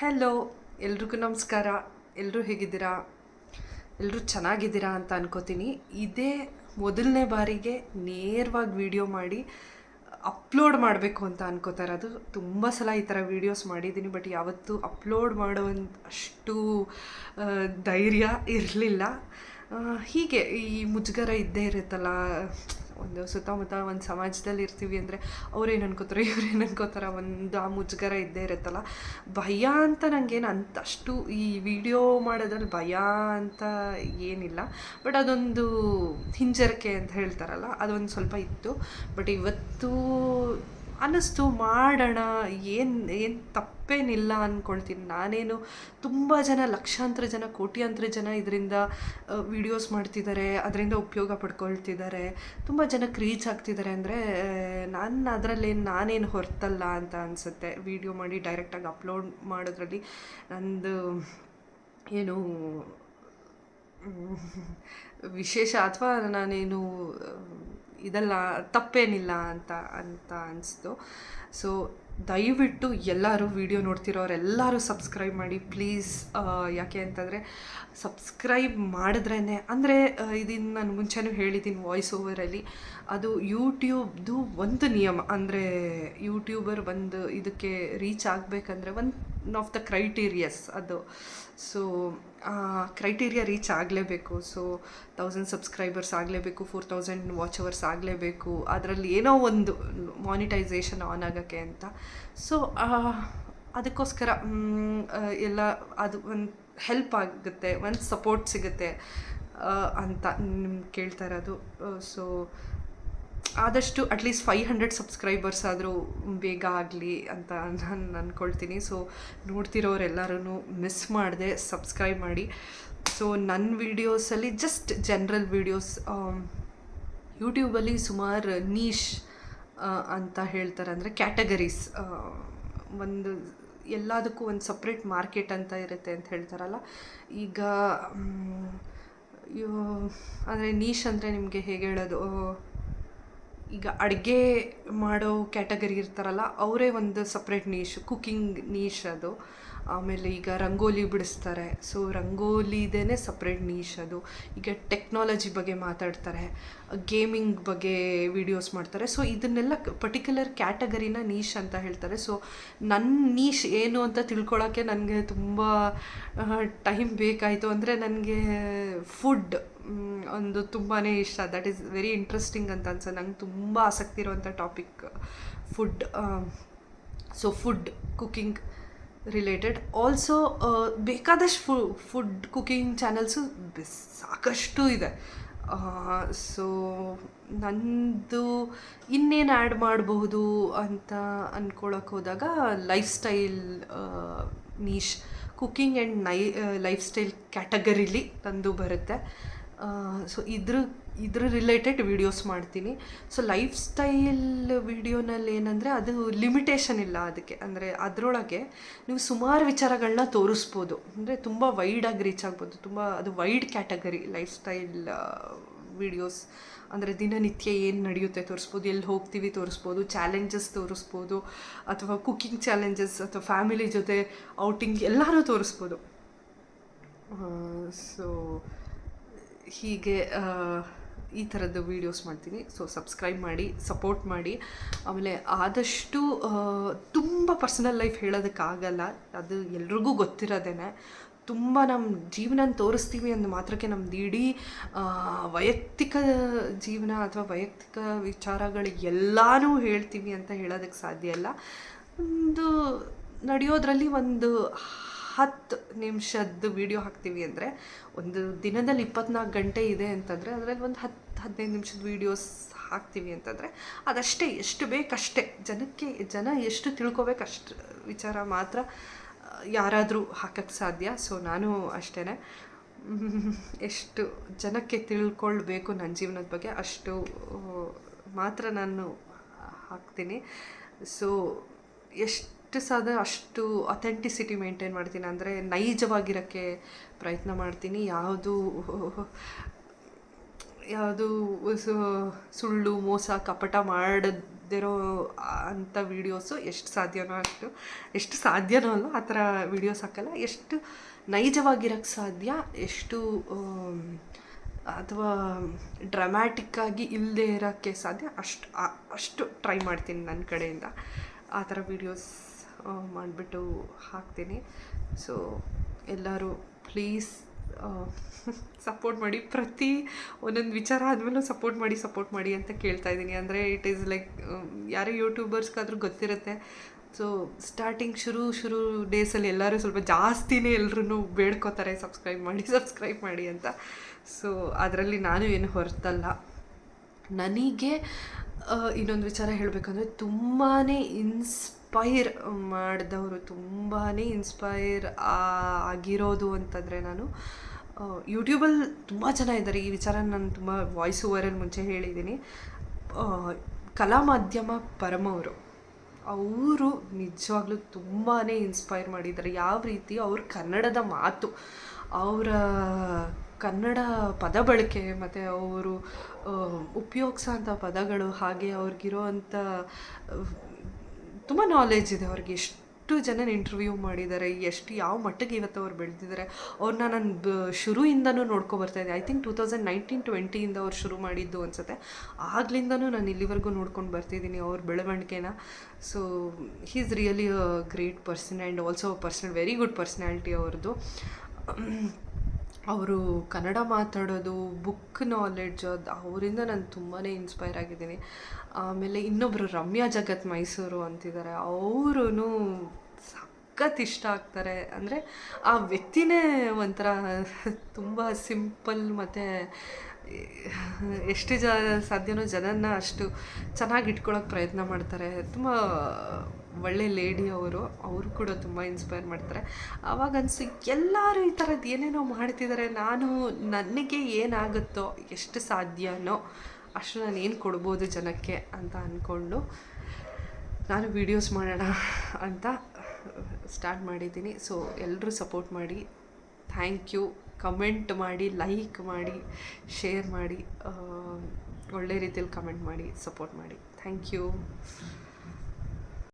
Hello ಎಲ್ರಿಗೂ ನಮಸ್ಕಾರ. ಎಲ್ಲರೂ ಹೇಗಿದ್ದೀರಾ? ಎಲ್ಲರೂ ಚೆನ್ನಾಗಿದ್ದೀರಾ ಅಂತ ಅನ್ಕೋತೀನಿ. ಇದೇ ಮೊದಲನೇ ಬಾರಿಗೆ ನೇರವಾಗಿ ವಿಡಿಯೋ ಮಾಡಿ, ಅಪ್ಲೋಡ್ ಮಾಡಬೇಕು ಅಂತ ಅನ್ಕೋತಾರೆ ಅದು ತುಂಬ ಸಲ ಈ ಥರ ವೀಡಿಯೋಸ್ ಮಾಡಿದ್ದೀನಿ, ಬಟ್ ಯಾವತ್ತೂ ಅಪ್ಲೋಡ್ ಮಾಡುವಂಥ ಅಷ್ಟು ಧೈರ್ಯ ಇರಲಿಲ್ಲ. ಹೀಗೆ ಈ ಮುಜುಗರ ಇದ್ದೇ ಇರುತ್ತಲ್ಲ ಒಂದು ಸುತ್ತಮುತ್ತ ಒಂದು ಸಮಾಜದಲ್ಲಿ ಇರ್ತೀವಿ ಅಂದರೆ ಅವ್ರೇನು ಅನ್ಕೋತಾರೆ ಇವ್ರೇನು ಅನ್ಕೋತಾರ, ಒಂದು ಆ ಮುಜುಗರ ಇದ್ದೇ ಇರುತ್ತಲ್ಲ. ಭಯ ಅಂತ ನನಗೇನು ಅಂತಷ್ಟು ಈ ವಿಡಿಯೋ ಮಾಡೋದ್ರಲ್ಲಿ ಭಯ ಅಂತ ಏನಿಲ್ಲ. ಬಟ್ ಅದೊಂದು ಹಿಂಜರಿಕೆ ಅಂತ ಹೇಳ್ತಾರಲ್ಲ, ಅದೊಂದು ಸ್ವಲ್ಪ ಇತ್ತು. ಬಟ್ ಇವತ್ತು ಅನ್ನಿಸ್ತು ಮಾಡೋಣ, ಏನು ಏನು ತಪ್ಪೇನಿಲ್ಲ ಅಂದ್ಕೊಳ್ತೀನಿ ನಾನೇನು ತುಂಬ ಜನ ಲಕ್ಷಾಂತರ ಜನ, ಕೋಟ್ಯಾಂತರ ಜನ ಇದರಿಂದ ವಿಡಿಯೋಸ್ ಮಾಡ್ತಿದ್ದಾರೆ, ಅದರಿಂದ ಉಪಯೋಗ ಪಡ್ಕೊಳ್ತಿದ್ದಾರೆ. ತುಂಬ ಜನಕ್ಕೆ ರೀಚ್ ಆಗ್ತಿದ್ದಾರೆ ಅಂದರೆ ನಾನು ಅದರಲ್ಲೇನು ನಾನೇನು ಹೊರ್ತಲ್ಲ ಅಂತ ಅನಿಸುತ್ತೆ. ವಿಡಿಯೋ ಮಾಡಿ ಡೈರೆಕ್ಟಾಗಿ ಅಪ್ಲೋಡ್ ಮಾಡೋದ್ರಲ್ಲಿ ನಂದು ಏನು ವಿಶೇಷ ಅಥವಾ ನಾನೇನು, ಇದೆಲ್ಲ, ತಪ್ಪೇನಿಲ್ಲ ಅಂತ ಅಂತ ಅನಿಸ್ತು. ಸೊ ದಯವಿಟ್ಟು ಎಲ್ಲರೂ ವಿಡಿಯೋ ನೋಡ್ತಿರೋರೆಲ್ಲರೂ ಸಬ್ಸ್ಕ್ರೈಬ್ ಮಾಡಿ ಪ್ಲೀಸ್ ಯಾಕೆ ಅಂತಂದರೆ ಸಬ್ಸ್ಕ್ರೈಬ್ ಮಾಡಿದ್ರೇ ಅಂದರೆ ಇದನ್ನು ನಾನು ಮುಂಚೆನೂ ಹೇಳಿದ್ದೀನಿ ವಾಯ್ಸ್ ಓವರಲ್ಲಿ ಅದು ಯೂಟ್ಯೂಬ್ದು ಒಂದು ನಿಯಮ, ಅಂದರೆ ಯೂಟ್ಯೂಬರ್ ಒಂದು ಇದಕ್ಕೆ ರೀಚ್ ಆಗಬೇಕಂದ್ರೆ ಒನ್ ಆಫ್ ದ ಕ್ರೈಟೀರಿಯಸ್ ಅದು. ಸೊ ಕ್ರೈಟೀರಿಯಾ ರೀಚ್ ಆಗಲೇಬೇಕು. ಸೊ ತೌಸಂಡ್ ಸಬ್ಸ್ಕ್ರೈಬರ್ಸ್ ಆಗಲೇಬೇಕು ಫೋರ್ ತೌಸಂಡ್ ವಾಚ್ ಅವರ್ಸ್ ಆಗಲೇಬೇಕು, ಅದರಲ್ಲಿ ಏನೋ ಒಂದು ಮಾನಿಟೈಸೇಷನ್ ಆನ್ ಆಗೋಕ್ಕೆ ಅಂತ. ಸೊ ಅದಕ್ಕೋಸ್ಕರ ಎಲ್ಲ ಅದು ಒಂದು ಹೆಲ್ಪ್ ಆಗುತ್ತೆ, ಒಂದು ಸಪೋರ್ಟ್ ಸಿಗುತ್ತೆ ಅಂತ ನಿಮ್ಗೆ ಕೇಳ್ತಾ ಇರೋದು. ಸೊ ಆದಷ್ಟು ಅಟ್ಲೀಸ್ಟ್ ಫೈವ್ ಹಂಡ್ರೆಡ್ ಸಬ್ಸ್ಕ್ರೈಬರ್ಸ್ ಆದರೂ ಬೇಗ ಆಗಲಿ ಅಂತ ನಾನು ಅಂದ್ಕೊಳ್ತೀನಿ ಸೊ ನೋಡ್ತಿರೋರೆಲ್ಲರೂ ಮಿಸ್ ಮಾಡದೆ ಸಬ್ಸ್ಕ್ರೈಬ್ ಮಾಡಿ. ಸೊ ನನ್ನ ವೀಡಿಯೋಸಲ್ಲಿ ಜಸ್ಟ್ ಜನ್ರಲ್ ವೀಡಿಯೋಸ್ ಯೂಟ್ಯೂಬಲ್ಲಿ ಸುಮಾರು ನೀಶ್ ಅಂತ ಹೇಳ್ತಾರೆ ಅಂದರೆ ಕ್ಯಾಟಗರೀಸ್ ಒಂದು ಎಲ್ಲದಕ್ಕೂ ಒಂದು ಸಪ್ರೇಟ್ ಮಾರ್ಕೆಟ್ ಅಂತ ಇರುತ್ತೆ ಅಂತ ಹೇಳ್ತಾರಲ್ಲ. ಈಗ ಅಂದರೆ ನೀಶ್ ಅಂದರೆ ನಿಮಗೆ ಹೇಗೆ ಹೇಳೋದು? ಈಗ ಅಡುಗೆ ಮಾಡೋ ಕ್ಯಾಟಗರಿ ಇರ್ತಾರಲ್ಲ, ಅವರೇ ಒಂದು ಸಪ್ರೇಟ್ ನೀಶ್ ಕುಕ್ಕಿಂಗ್ ನೀಶ್ ಅದು. ಆಮೇಲೆ ಈಗ ರಂಗೋಲಿ ಬಿಡಿಸ್ತಾರೆ. ಸೊ ರಂಗೋಲಿದೇ ಸಪ್ರೇಟ್ ನೀಶ್ ಅದು. ಈಗ ಟೆಕ್ನಾಲಜಿ ಬಗ್ಗೆ ಮಾತಾಡ್ತಾರೆ. ಗೇಮಿಂಗ್ ಬಗ್ಗೆ ವಿಡಿಯೋಸ್ ಮಾಡ್ತಾರೆ. ಸೊ ಇದನ್ನೆಲ್ಲ ಪರ್ಟಿಕ್ಯುಲರ್ ಕ್ಯಾಟಗರಿನ ನೀಶ್ ಅಂತ ಹೇಳ್ತಾರೆ. ಸೊ ನನ್ನ ನೀಶ್ ಏನು ಅಂತ ತಿಳ್ಕೊಳ್ಳೋಕ್ಕೆ ನನಗೆ ತುಂಬ ಟೈಮ್ ಬೇಕಾಯಿತು ಅಂದರೆ ನನಗೆ ಫುಡ್ ಒಂದು ತುಂಬಾ ಇಷ್ಟ. ದಟ್ ಈಸ್ ವೆರಿ ಇಂಟ್ರೆಸ್ಟಿಂಗ್ ಅಂತ ಅನ್ಸ, ನಂಗೆ ತುಂಬ ಆಸಕ್ತಿ ಇರುವಂಥ topic food so food cooking related also ಬೇಕಾದಷ್ಟು ಫು ಫುಡ್ ಕುಕಿಂಗ್ ಚಾನಲ್ಸು ಸಾಕಷ್ಟು ಇದೆ. ಸೊ ನಂದು ಇನ್ನೇನು ಆ್ಯಡ್ ಮಾಡಬಹುದು ಅಂತ ಅಂದ್ಕೊಳಕ್ಕೆ ಹೋದಾಗ lifestyle niche cooking and ನೈ ಲೈಫ್ ಸ್ಟೈಲ್ ಕ್ಯಾಟಗರಿಲಿ ನಂದು ಬರುತ್ತೆ. ಸೊ ಇದ್ರ ಇದ್ರ ರಿಲೇಟೆಡ್ ವೀಡಿಯೋಸ್ ಮಾಡ್ತೀನಿ. ಸೊ ಲೈಫ್ ಸ್ಟೈಲ್ ವೀಡಿಯೋನಲ್ಲಿ ಏನಂದರೆ ಅದು ಲಿಮಿಟೇಷನ್ ಇಲ್ಲ ಅದಕ್ಕೆ. ಅಂದರೆ ಅದರೊಳಗೆ ನೀವು ಸುಮಾರು ವಿಚಾರಗಳನ್ನ ತೋರಿಸ್ಬೋದು. ಅಂದರೆ ತುಂಬ ವೈಡಾಗಿ ರೀಚ್ ಆಗ್ಬೋದು. ತುಂಬ, ಅದು wide category lifestyle videos ಅಂದರೆ ದಿನನಿತ್ಯ ಏನು ನಡೆಯುತ್ತೆ ತೋರಿಸ್ಬೋದು. ಎಲ್ಲಿ ಹೋಗ್ತೀವಿ ತೋರಿಸ್ಬೋದು. ಚಾಲೆಂಜಸ್ ತೋರಿಸ್ಬೋದು. ಅಥವಾ ಕುಕ್ಕಿಂಗ್ ಚಾಲೆಂಜಸ್ ಅಥವಾ ಫ್ಯಾಮಿಲಿ ಜೊತೆ ಔಟಿಂಗ್ ಎಲ್ಲರೂ ತೋರಿಸ್ಬೋದು. ಸೊ ಹೀಗೆ ಈ ಥರದ ವೀಡಿಯೋಸ್ ಮಾಡ್ತೀನಿ. ಸೊ ಸಬ್ಸ್ಕ್ರೈಬ್ ಮಾಡಿ ಸಪೋರ್ಟ್ ಮಾಡಿ. ಆಮೇಲೆ ಆದಷ್ಟು ತುಂಬ ಪರ್ಸನಲ್ ಲೈಫ್ ಹೇಳೋದಕ್ಕಾಗಲ್ಲ. ಅದು ಎಲ್ರಿಗೂ ಗೊತ್ತಿರೋದೇನೆ. ತುಂಬ ನಮ್ಮ ಜೀವನ ತೋರಿಸ್ತೀವಿ ಅಂದ ಮಾತ್ರಕ್ಕೆ ನಮ್ದು ಇಡೀ ವೈಯಕ್ತಿಕ ಜೀವನ ಅಥವಾ ವೈಯಕ್ತಿಕ ವಿಚಾರಗಳು ಎಲ್ಲನೂ ಹೇಳ್ತೀವಿ ಅಂತ ಹೇಳೋದಕ್ಕೆ ಸಾಧ್ಯ ಇಲ್ಲ. ಒಂದು, ನಡೆಯೋದ್ರಲ್ಲಿ ಒಂದು ಹತ್ತು ನಿಮಿಷದ್ದು ವಿಡಿಯೋ ಹಾಕ್ತೀವಿ ಅಂದರೆ ಒಂದು ದಿನದಲ್ಲಿ ಇಪ್ಪತ್ನಾಲ್ಕು ಗಂಟೆ ಇದೆ ಅಂತಂದರೆ ಅದರಲ್ಲಿ ಒಂದು ಹತ್ತು ಹದಿನೈದು ನಿಮಿಷದ ವೀಡಿಯೋಸ್ ಹಾಕ್ತೀವಿ ಅಂತಂದರೆ ಅದಷ್ಟೇ, ಎಷ್ಟು ಬೇಕಷ್ಟೇ. ಜನಕ್ಕೆ, ಜನ ಎಷ್ಟು ತಿಳ್ಕೊಬೇಕು ಅಷ್ಟು ವಿಚಾರ ಮಾತ್ರ ಯಾರಾದರೂ ಹಾಕಕ್ಕೆ ಸಾಧ್ಯ. ಸೊ ನಾನು ಅಷ್ಟೇ ಎಷ್ಟು ಜನಕ್ಕೆ ತಿಳ್ಕೊಳ್ಬೇಕು ನನ್ನ ಜೀವನದ ಬಗ್ಗೆ ಅಷ್ಟು, ಮಾತ್ರ ನಾನು ಹಾಕ್ತೀನಿ. ಸೊ ಎಷ್ಟು ಸಾಧ್ಯ ಅಷ್ಟು ಅಥೆಂಟಿಸಿಟಿ ಮೇಂಟೈನ್ ಮಾಡ್ತೀನಿ. ಅಂದರೆ ನೈಜವಾಗಿರೋಕ್ಕೆ ಪ್ರಯತ್ನ ಮಾಡ್ತೀನಿ. ಯಾವುದು ಯಾವುದು ಸುಳ್ಳು, ಮೋಸ, ಕಪಟ ಮಾಡದಿರೋ ಅಂಥ ವೀಡಿಯೋಸು ಎಷ್ಟು ಸಾಧ್ಯನೋ ಅಷ್ಟು, ಎಷ್ಟು ಸಾಧ್ಯನೋ ಅಲ್ಲ ಆ ಥರ ವೀಡಿಯೋಸ್ ಹಾಕಲ್ಲ, ಎಷ್ಟು ನೈಜವಾಗಿರೋಕ್ಕೆ ಸಾಧ್ಯ, ಎಷ್ಟು ಅಥವಾ ಡ್ರಮ್ಯಾಟಿಕ್ಕಾಗಿ ಇಲ್ಲದೆ ಇರೋಕ್ಕೆ ಸಾಧ್ಯ ಅಷ್ಟು ಅಷ್ಟು ಟ್ರೈ ಮಾಡ್ತೀನಿ ನನ್ನ ಕಡೆಯಿಂದ. ಆ ಥರ ವೀಡಿಯೋಸ್ ಮಾಡಿಬಿಟ್ಟು ಹಾಕ್ತೀನಿ. ಸೊ ಎಲ್ಲರೂ ಪ್ಲೀಸ್ ಸಪೋರ್ಟ್ ಮಾಡಿ. ಪ್ರತಿ ಒಂದೊಂದು ವಿಚಾರ ಆದಮೇಲೂ ಸಪೋರ್ಟ್ ಮಾಡಿ ಸಪೋರ್ಟ್ ಮಾಡಿ ಅಂತ ಕೇಳ್ತಾ ಇದ್ದೀನಿ. ಅಂದರೆ ಇಟ್ ಈಸ್ ಲೈಕ್ ಯಾರೇ ಯೂಟ್ಯೂಬರ್ಸ್ಗಾದ್ರೂ ಗೊತ್ತಿರುತ್ತೆ. ಸೊ ಸ್ಟಾರ್ಟಿಂಗ್ ಶುರು ಶುರು ಡೇಸಲ್ಲಿ ಎಲ್ಲರೂ ಸ್ವಲ್ಪ ಜಾಸ್ತಿನೇ ಎಲ್ಲರೂ ಬೇಡ್ಕೋತಾರೆ. ಸಬ್ಸ್ಕ್ರೈಬ್ ಮಾಡಿ ಸಬ್ಸ್ಕ್ರೈಬ್ ಮಾಡಿ ಅಂತ. ಸೊ ಅದರಲ್ಲಿ ನಾನು ಏನು ಹೊರತಲ್ಲ. ನನಗೆ ಇನ್ನೊಂದು ವಿಚಾರ ಹೇಳಬೇಕಂದ್ರೆ ತುಂಬಾ ಇನ್ಸ್ಪೈರ್ ಮಾಡಿದವರು ತುಂಬಾ ಇನ್ಸ್ಪೈರ್ ಆಗಿರೋದು ಅಂತಂದರೆ ನಾನು ಯೂಟ್ಯೂಬಲ್ಲಿ ತುಂಬ ಜನ ಇದ್ದಾರೆ. ಈ ವಿಚಾರ ನಾನು ತುಂಬ ವಾಯ್ಸ್ ಓವರಲ್ಲಿ ಮುಂಚೆ ಹೇಳಿದ್ದೀನಿ ಕಲಾ ಮಾಧ್ಯಮ ಪರಮವರು ಅವರು. ನಿಜವಾಗ್ಲೂ ತುಂಬಾ ಇನ್ಸ್ಪೈರ್ ಮಾಡಿದ್ದಾರೆ. ಯಾವ ರೀತಿ? ಅವ್ರ ಕನ್ನಡದ ಮಾತು. ಅವರ ಕನ್ನಡ ಪದ ಬಳಕೆ, ಮತ್ತು ಅವರು ಉಪಯೋಗಿಸೋಂಥ ಪದಗಳು, ಹಾಗೆ ಅವ್ರಿಗಿರೋವಂಥ ತುಂಬ ನಾಲೆಜ್ ಇದೆ ಅವ್ರಿಗೆ. ಎಷ್ಟು ಜನ ಇಂಟರ್ವ್ಯೂ ಮಾಡಿದ್ದಾರೆ. ಎಷ್ಟು ಯಾವ ಮಟ್ಟಿಗೆ ಇವತ್ತು ಅವ್ರು ಬೆಳೆದಿದ್ದಾರೆ. ಅವ್ರನ್ನ ನಾನು ಬ, ಶುರುವಿಂದನೂ ನೋಡ್ಕೊ ಬರ್ತಾ ಇದ್ದೆ. I think two thousand nineteen ಟ್ವೆಂಟಿಯಿಂದ ಅವ್ರು ಶುರು ಮಾಡಿದ್ದು ಅನ್ಸುತ್ತೆ. ಆಗ್ಲಿಂದನೂ ನಾನು ಇಲ್ಲಿವರೆಗೂ ನೋಡ್ಕೊಂಡು ಬರ್ತಿದ್ದೀನಿ ಅವ್ರ ಬೆಳವಣಿಗೆನ. So he is really a great person and also person very good personality ಅವ್ರದ್ದು ಅವರು ಕನ್ನಡ ಮಾತಾಡೋದು ಬುಕ್ ನಾಲೆಡ್ಜ್ ಅದು ಅವರಿಂದ ನಾನು ತುಂಬಾ ಇನ್ಸ್ಪೈರ್ ಆಗಿದ್ದೀನಿ. ಆಮೇಲೆ ಇನ್ನೊಬ್ಬರು ರಮ್ಯಾ ಜಗತ್ ಮೈಸೂರು ಅಂತಿದ್ದಾರೆ. ಅವರೂ ಸಖತ್ ಇಷ್ಟ ಆಗ್ತಾರೆ. ಅಂದರೆ ಆ ವ್ಯಕ್ತಿನೇ ಒಂಥರ ತುಂಬ ಸಿಂಪಲ್ ಮತ್ತು ಎಷ್ಟು ಜ ಸಾಧ್ಯನೋ ಜನನ ಅಷ್ಟು ಚೆನ್ನಾಗಿ ಇಟ್ಕೊಳ್ಳೋಕೆ ಪ್ರಯತ್ನ ಮಾಡ್ತಾರೆ. ತುಂಬ ಒಳ್ಳೆ ಲೇಡಿ ಅವರು ಅವರು ಕೂಡ ತುಂಬ ಇನ್ಸ್ಪೈರ್ ಮಾಡ್ತಾರೆ. ಆವಾಗ ಅನಿಸಿ, ಎಲ್ಲರೂ ಈ ಥರದ್ದು ಏನೇನೋ ಮಾಡ್ತಿದ್ದಾರೆ ನಾನು ನನಗೆ ಏನಾಗುತ್ತೋ, ಎಷ್ಟು ಸಾಧ್ಯನೋ, ಅಷ್ಟು ನಾನು ಏನು ಕೊಡ್ಬೋದು ಜನಕ್ಕೆ ಅಂತ ಅಂದ್ಕೊಂಡು ನಾನು ವೀಡಿಯೋಸ್ ಮಾಡೋಣ ಅಂತ ಸ್ಟಾರ್ಟ್ ಮಾಡಿದ್ದೀನಿ. ಸೊ ಎಲ್ಲರೂ ಸಪೋರ್ಟ್ ಮಾಡಿ ಥ್ಯಾಂಕ್ ಯು ಕಮೆಂಟ್ ಮಾಡಿ ಲೈಕ್ ಮಾಡಿ ಶೇರ್ ಮಾಡಿ ಒಳ್ಳೆ ರೀತಿಯಲ್ಲಿ ಕಮೆಂಟ್ ಮಾಡಿ ಸಪೋರ್ಟ್ ಮಾಡಿ. Thank you